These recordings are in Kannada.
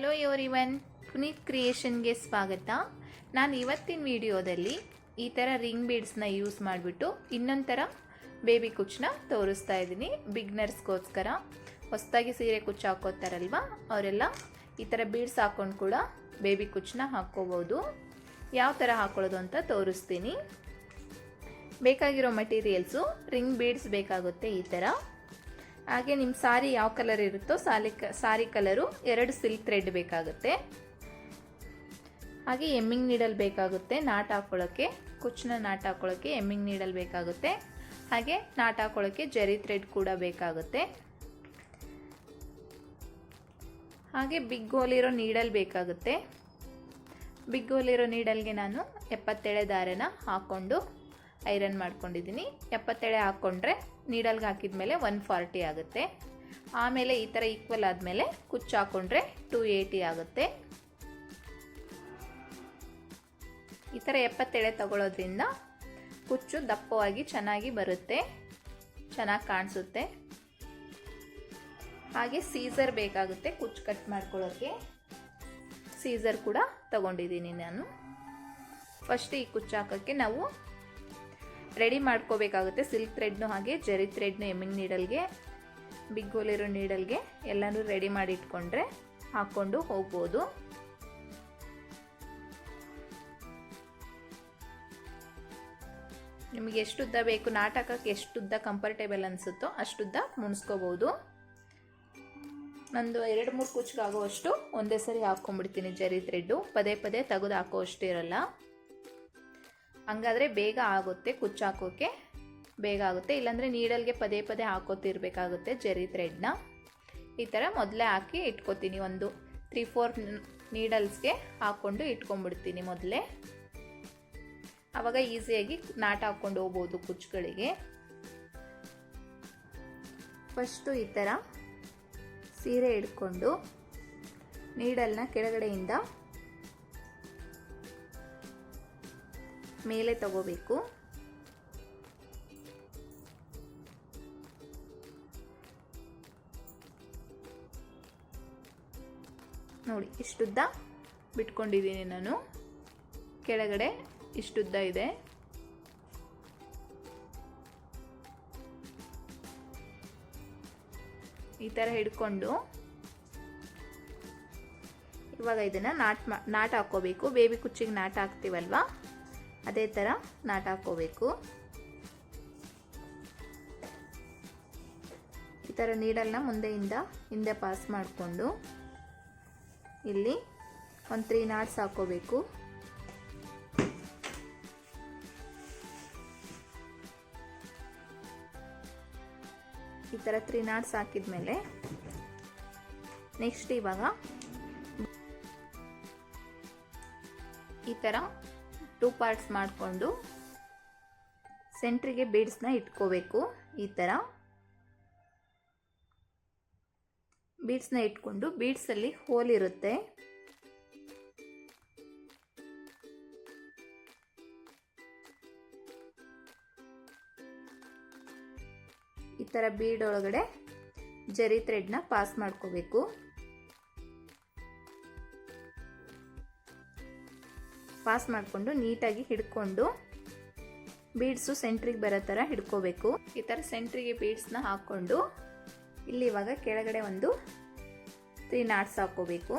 ಹಲೋ ಇವನ್ ಪುನೀತ್ ಕ್ರಿಯೇಷನ್ಗೆ ಸ್ವಾಗತ. ನಾನು ಇವತ್ತಿನ ವಿಡಿಯೋದಲ್ಲಿ ಈ ಥರ ರಿಂಗ್ ಬೀಡ್ಸ್ನ ಯೂಸ್ ಮಾಡಿಬಿಟ್ಟು ಇನ್ನೊಂದು ಥರ ಬೇಬಿ ಕುಚ್ಚನ್ನ ತೋರಿಸ್ತಾ ಇದ್ದೀನಿ. ಬಿಗ್ನರ್ಸ್ಗೋಸ್ಕರ. ಹೊಸದಾಗಿ ಸೀರೆ ಕುಚ್ಚು ಹಾಕೋತಾರಲ್ವ, ಅವರೆಲ್ಲ ಈ ಥರ ಬೀಡ್ಸ್ ಹಾಕ್ಕೊಂಡು ಕೂಡ ಬೇಬಿ ಕುಚ್ಚನ್ನ ಹಾಕ್ಕೋಬೋದು. ಯಾವ ಥರ ಹಾಕೊಳ್ಳೋದು ಅಂತ ತೋರಿಸ್ತೀನಿ. ಬೇಕಾಗಿರೋ ಮಟೀರಿಯಲ್ಸು ರಿಂಗ್ ಬೀಡ್ಸ್ ಬೇಕಾಗುತ್ತೆ ಈ ಥರ ಹಾಗೆ ನಿಮ್ಮ ಸಾರಿ ಯಾವ ಕಲರ್ ಇರುತ್ತೋ ಸಾಲಿ ಸಾರಿ ಕಲರು ಎರಡು ಸಿಲ್ಕ್ ಥ್ರೆಡ್ ಬೇಕಾಗುತ್ತೆ. ಹಾಗೆ ಎಮ್ಮಿಂಗ್ ನೀಡಲ್ ಬೇಕಾಗುತ್ತೆ, ನಾಟ್ ಹಾಕೊಳ್ಳೋಕ್ಕೆ ಕುಚ್ಚನ್ನ ನಾಟ್ ಹಾಕೊಳ್ಳೋಕ್ಕೆ ಎಮ್ಮಿಂಗ್ ನೀಡಲ್ ಬೇಕಾಗುತ್ತೆ. ಹಾಗೆ ನಾಟ್ ಹಾಕೊಳ್ಳೋಕ್ಕೆ ಜರಿ ಥ್ರೆಡ್ ಕೂಡ ಬೇಕಾಗುತ್ತೆ. ಹಾಗೆ ಬಿಗ್ ಹೋಲಿರೋ ನೀಡಲ್ ಬೇಕಾಗುತ್ತೆ. ಬಿಗ್ ಹೋಲಿರೋ ನೀಡಲ್ಗೆ ನಾನು ಎಪ್ಪತ್ತೇಳೆ ದಾರನ ಹಾಕ್ಕೊಂಡು ಐರನ್ ಮಾಡ್ಕೊಂಡಿದ್ದೀನಿ. ಎಪ್ಪತ್ತೆಳೆ ಹಾಕ್ಕೊಂಡ್ರೆ ನೀಡಲ್ಗೆ ಹಾಕಿದ ಮೇಲೆ ಒನ್ ಫಾರ್ಟಿ ಆಗುತ್ತೆ. ಆಮೇಲೆ ಈ ಥರ ಈಕ್ವಲ್ ಆದಮೇಲೆ ಕುಚ್ಚು ಹಾಕ್ಕೊಂಡ್ರೆ ಟೂ ಏಯ್ಟಿ ಆಗುತ್ತೆ. ಈ ಥರ ಎಪ್ಪತ್ತೆಳೆ ತಗೊಳ್ಳೋದ್ರಿಂದ ಕುಚ್ಚು ದಪ್ಪವಾಗಿ ಚೆನ್ನಾಗಿ ಬರುತ್ತೆ. ಚೆನ್ನಾಗಿ ಕಾಣಿಸುತ್ತೆ. ಹಾಗೆ ಸೀಸರ್ ಬೇಕಾಗುತ್ತೆ ಕುಚ್ಚು ಕಟ್ ಮಾಡ್ಕೊಳ್ಳೋಕ್ಕೆ ಸೀಸರ್ ಕೂಡ ತಗೊಂಡಿದ್ದೀನಿ ನಾನು. ಫಸ್ಟ್ ಈ ಕುಚ್ಚು ಹಾಕೋಕ್ಕೆ ನಾವು ರೆಡಿ ಮಾಡ್ಕೋಬೇಕಾಗುತ್ತೆ ಸಿಲ್ಕ್ ಥ್ರೆಡ್ನು ಹಾಗೆ, ಜರಿ ಥ್ರೆಡ್ನು ಎಮ್ಮಿಂಗ್ ನೀಡಲ್ಗೆ, ಬಿಗ್ ಹೋಲಿರೋ ನೀಡಲ್ಗೆ ಎಲ್ಲನೂ ರೆಡಿ ಮಾಡಿ ಇಟ್ಕೊಂಡ್ರೆ ಹಾಕ್ಕೊಂಡು ಹೋಗ್ಬೋದು. ನಿಮಗೆ ಎಷ್ಟು ಉದ್ದ ಬೇಕು, ನಾಟಕಕ್ಕೆ ಎಷ್ಟು ಉದ್ದ ಕಂಫರ್ಟೇಬಲ್ ಅನಿಸುತ್ತೋ ಅಷ್ಟುದ್ದ ಮುಣಿಸ್ಕೋಬೋದು. ನಂದು ಎರಡು ಮೂರು ಕುಚ್ಚಿಗಾಗುವಷ್ಟು ಒಂದೇ ಸರಿ ಹಾಕ್ಕೊಂಡ್ಬಿಡ್ತೀನಿ ಜರಿ ಥ್ರೆಡ್ಡು. ಪದೇ ಪದೇ ತೆಗೆದು ಹಾಕೋ ಅಷ್ಟು ಇರಲ್ಲ. ಹಂಗಾದರೆ ಬೇಗ ಆಗುತ್ತೆ ಕುಚ್ಚು ಹಾಕೋಕ್ಕೆ ಬೇಗ ಆಗುತ್ತೆ. ಇಲ್ಲಾಂದರೆ ನೀಡಲ್ಗೆ ಪದೇ ಪದೇ ಹಾಕೋತಿರ್ಬೇಕಾಗುತ್ತೆ ಜರಿ ಥ್ರೆಡ್ನ. ಈ ಥರ ಮೊದಲೇ ಹಾಕಿ ಇಟ್ಕೋತೀನಿ. ಒಂದು ತ್ರೀ ಫೋರ್ ನೀಡಲ್ಸ್ಗೆ ಹಾಕ್ಕೊಂಡು ಇಟ್ಕೊಂಡ್ಬಿಡ್ತೀನಿ ಮೊದಲೇ. ಆವಾಗ ಈಸಿಯಾಗಿ ನಾಟ ಹಾಕ್ಕೊಂಡು ಹೋಗ್ಬೋದು ಕುಚ್ಚುಗಳಿಗೆ ಫಸ್ಟು ಈ ಥರ ಸೀರೆ ಹಿಡ್ಕೊಂಡು ನೀಡಲ್ನ ಕೆಳಗಡೆಯಿಂದ ಮೇಲೆ ತಗೋಬೇಕು. ನೋಡಿ, ಇಷ್ಟುದ್ದ ಬಿಟ್ಕೊಂಡಿದ್ದೀನಿ ನಾನು. ಕೆಳಗಡೆ ಇಷ್ಟುದ್ದ ಇದೆ. ಈ ಥರ ಹಿಡ್ಕೊಂಡು ಇವಾಗ ಇದನ್ನು ನಾಟ್ ಮಾ, ನಾಟ್ ಹಾಕ್ಕೋಬೇಕು ಬೇಬಿ ಕುಚ್ಚಿಗೆ ನಾಟ್ ಹಾಕ್ತೀವಲ್ವ? ಅದೇ ಥರ ನಾಟ ಹಾಕ್ಕೋಬೇಕು. ಈ ಥರ ನೀಡಲ್ನ ಮುಂದೆಯಿಂದ ಹಿಂದೆ ಪಾಸ್ ಮಾಡಿಕೊಂಡು ಇಲ್ಲಿ ಒಂದು ತ್ರೀ ನಾಟ್ಸ್ ಹಾಕ್ಕೋಬೇಕು. ಈ ಥರ ತ್ರೀ ನಾಟ್ಸ್ ಹಾಕಿದ್ಮೇಲೆ ನೆಕ್ಸ್ಟ್ ಇವಾಗ ಈ ಥರ ಟೂ ಪಾರ್ಟ್ಸ್ ಮಾಡಿಕೊಂಡು ಸೆಂಟ್ರಿಗೆ ಬೀಡ್ಸ್ನ ಇಟ್ಕೋಬೇಕು ಈ ಥರ ಬೀಡ್ಸ್ನ ಇಟ್ಕೊಂಡು ಬೀಡ್ಸಲ್ಲಿ ಹೋಲ್ ಇರುತ್ತೆ. ಈ ಥರ ಬೀಡ್ ಒಳಗಡೆ ಜರಿ ಥ್ರೆಡ್ನ ಪಾಸ್ ಮಾಡ್ಕೋಬೇಕು. ಪಾಸ್ ಮಾಡಿಕೊಂಡು ನೀಟಾಗಿ ಹಿಡ್ಕೊಂಡು ಬೀಡ್ಸು ಸೆಂಟ್ರಿಗೆ ಬರೋ ಥರ ಹಿಡ್ಕೋಬೇಕು. ಈ ಥರ ಸೆಂಟ್ರಿಗೆ ಬೀಡ್ಸ್ನ ಹಾಕ್ಕೊಂಡು ಇಲ್ಲಿ ಇವಾಗ ಕೆಳಗಡೆ ಒಂದು ತ್ರೀ ನಾಟ್ಸ್ ಹಾಕೋಬೇಕು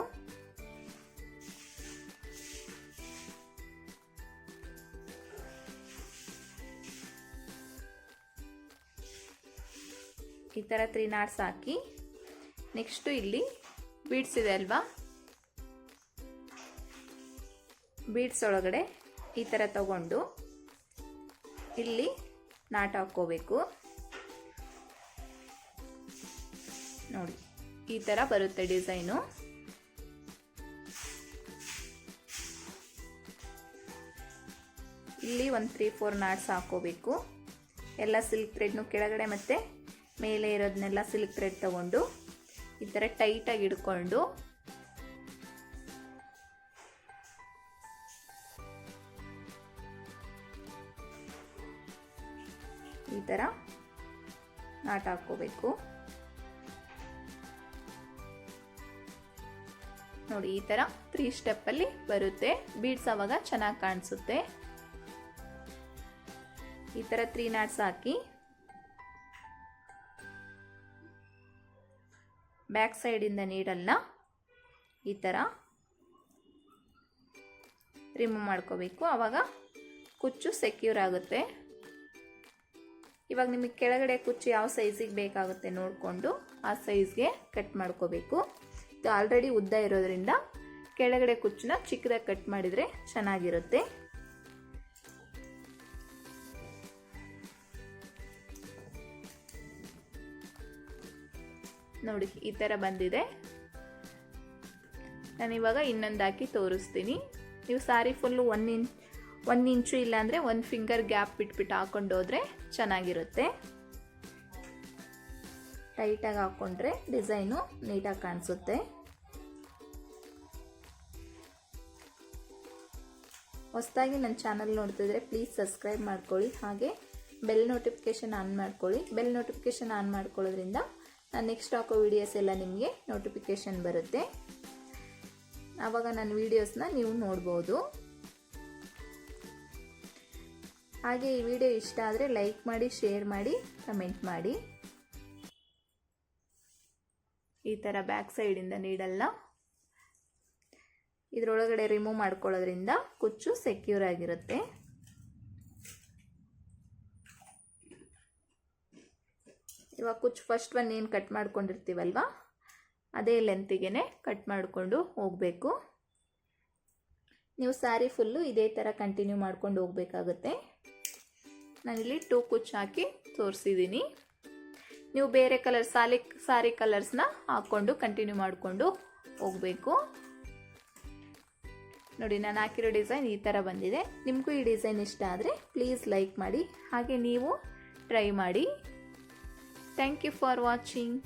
ಈ ಥರ ತ್ರೀ ನಾಟ್ಸ್ ಹಾಕಿ ನೆಕ್ಸ್ಟು ಇಲ್ಲಿ ಬೀಡ್ಸ್ ಇದೆ ಅಲ್ವಾ? ಬೀಡ್ಸ್ ಒಳಗಡೆ ಈ ಥರ ತಗೊಂಡು ಇಲ್ಲಿ ನಾಟ್ ಹಾಕ್ಕೋಬೇಕು. ನೋಡಿ, ಈ ಥರ ಬರುತ್ತೆ ಡಿಸೈನು. ಇಲ್ಲಿ ಒಂದು ತ್ರೀ ಫೋರ್ ನಾಟ್ಸ್ ಹಾಕ್ಕೋಬೇಕು. ಎಲ್ಲ ಸಿಲ್ಕ್ ಥ್ರೆಡ್ನು ಕೆಳಗಡೆ ಮತ್ತು ಮೇಲೆ ಇರೋದನ್ನೆಲ್ಲ ಸಿಲ್ಕ್ ಥ್ರೆಡ್ ತಗೊಂಡು ಈ ಥರ ಟೈಟಾಗಿ ಹಿಡ್ಕೊಂಡು ಥರ ನಾಟ್ ಹಾಕ್ಕೋಬೇಕು. ನೋಡಿ, ಈ ಥರ ತ್ರೀ ಸ್ಟೆಪ್ಪಲ್ಲಿ ಬರುತ್ತೆ. ಬೀಡ್ಸ್ ಅವಾಗ ಚೆನ್ನಾಗಿ ಕಾಣಿಸುತ್ತೆ. ಈ ಥರ ತ್ರೀ ನಾಟ್ಸ್ ಹಾಕಿ. ಬ್ಯಾಕ್ ಸೈಡಿಂದ ನೀಡಲ್ನ ಈ ಥರ ರಿಮೂವ್ ಮಾಡ್ಕೋಬೇಕು. ಆವಾಗ ಕುಚ್ಚು ಸೆಕ್ಯೂರ್ ಆಗುತ್ತೆ. ಇವಾಗ ನಿಮಗೆ ಕೆಳಗಡೆ ಕುಚ್ಚು ಯಾವ ಸೈಜಿಗೆ ಬೇಕಾಗುತ್ತೆ ನೋಡಿಕೊಂಡು ಆ ಸೈಜ್ಗೆ ಕಟ್ ಮಾಡ್ಕೋಬೇಕು. ಇದು ಆಲ್ರೆಡಿ ಉದ್ದ ಇರೋದ್ರಿಂದ ಕೆಳಗಡೆ ಕುಚ್ಚನ್ನ ಚಿಕ್ಕದಾಗಿ ಕಟ್ ಮಾಡಿದರೆ ಚೆನ್ನಾಗಿರುತ್ತೆ. ನೋಡಿ, ಈ ಥರ ಬಂದಿದೆ. ನಾನಿವಾಗ ಇನ್ನೊಂದು ಹಾಕಿ ತೋರಿಸ್ತೀನಿ. ನೀವು ಸಾರಿ ಫುಲ್ಲು ಒನ್ ಇಂಚ್ ಒಂದು ಇಂಚು ಇಲ್ಲಾಂದರೆ ಒಂದು ಫಿಂಗರ್ ಗ್ಯಾಪ್ ಬಿಟ್ಬಿಟ್ಟು ಹಾಕೊಂಡು ಹೋದರೆ ಚೆನ್ನಾಗಿರುತ್ತೆ. ಟೈಟಾಗಿ ಹಾಕ್ಕೊಂಡ್ರೆ ಡಿಸೈನು ನೀಟಾಗಿ ಕಾಣಿಸುತ್ತೆ. ಹೊಸದಾಗಿ ನನ್ನ ಚಾನಲ್ ನೋಡ್ತಿದ್ರೆ ಪ್ಲೀಸ್ ಸಬ್ಸ್ಕ್ರೈಬ್ ಮಾಡ್ಕೊಳ್ಳಿ. ಹಾಗೆ ಬೆಲ್ ನೋಟಿಫಿಕೇಷನ್ ಆನ್ ಮಾಡ್ಕೊಳ್ಳಿ. ಬೆಲ್ ನೋಟಿಫಿಕೇಷನ್ ಆನ್ ಮಾಡ್ಕೊಳ್ಳೋದ್ರಿಂದ ನಾನು ನೆಕ್ಸ್ಟ್ ಹಾಕೋ ವೀಡಿಯೋಸ್ ಎಲ್ಲ ನಿಮಗೆ ನೋಟಿಫಿಕೇಷನ್ ಬರುತ್ತೆ. ಆವಾಗ ನನ್ನ ವೀಡಿಯೋಸ್ನ ನೀವು ನೋಡ್ಬೋದು. ಹಾಗೆ ಈ ವಿಡಿಯೋ ಇಷ್ಟ ಆದರೆ ಲೈಕ್ ಮಾಡಿ, ಶೇರ್ ಮಾಡಿ, ಕಮೆಂಟ್ ಮಾಡಿ. ಈ ಥರ ಬ್ಯಾಕ್ ಸೈಡಿಂದ ನೀಡಲ್ಲ. ಇದರೊಳಗಡೆ ರಿಮೂವ್ ಮಾಡ್ಕೊಳ್ಳೋದ್ರಿಂದ ಕುಚ್ಚು ಸೆಕ್ಯೂರ್ ಆಗಿರುತ್ತೆ. ಇವಾಗ ಕುಚ್ಚು ಫಸ್ಟ್ ಒನ್ ಏನು ಕಟ್ ಮಾಡ್ಕೊಂಡಿರ್ತೀವಲ್ವ? ಅದೇ ಲೆಂತಿಗೆ ಕಟ್ ಮಾಡಿಕೊಂಡು ಹೋಗಬೇಕು. ನೀವು ಸ್ಯಾರಿ ಫುಲ್ಲು ಇದೇ ಥರ ಕಂಟಿನ್ಯೂ ಮಾಡ್ಕೊಂಡು ಹೋಗಬೇಕಾಗುತ್ತೆ. ನಾನಿಲ್ಲಿ ಟೂ ಕುಚ್ ಹಾಕಿ ತೋರಿಸಿದ್ದೀನಿ ನೀವು ಬೇರೆ ಕಲರ್ ಸಾಲಿ, ಸಾರಿ ಕಲರ್ಸ್ನ ಹಾಕ್ಕೊಂಡು ಕಂಟಿನ್ಯೂ ಮಾಡಿಕೊಂಡು ಹೋಗಬೇಕು. ನೋಡಿ, ನಾನು ಹಾಕಿರೋ ಡಿಸೈನ್ ಈ ಥರ ಬಂದಿದೆ. ನಿಮಗೂ ಈ ಡಿಸೈನ್ ಇಷ್ಟ ಆದರೆ ಪ್ಲೀಸ್ ಲೈಕ್ ಮಾಡಿ, ಹಾಗೆ ನೀವು ಟ್ರೈ ಮಾಡಿ. Thank you for watching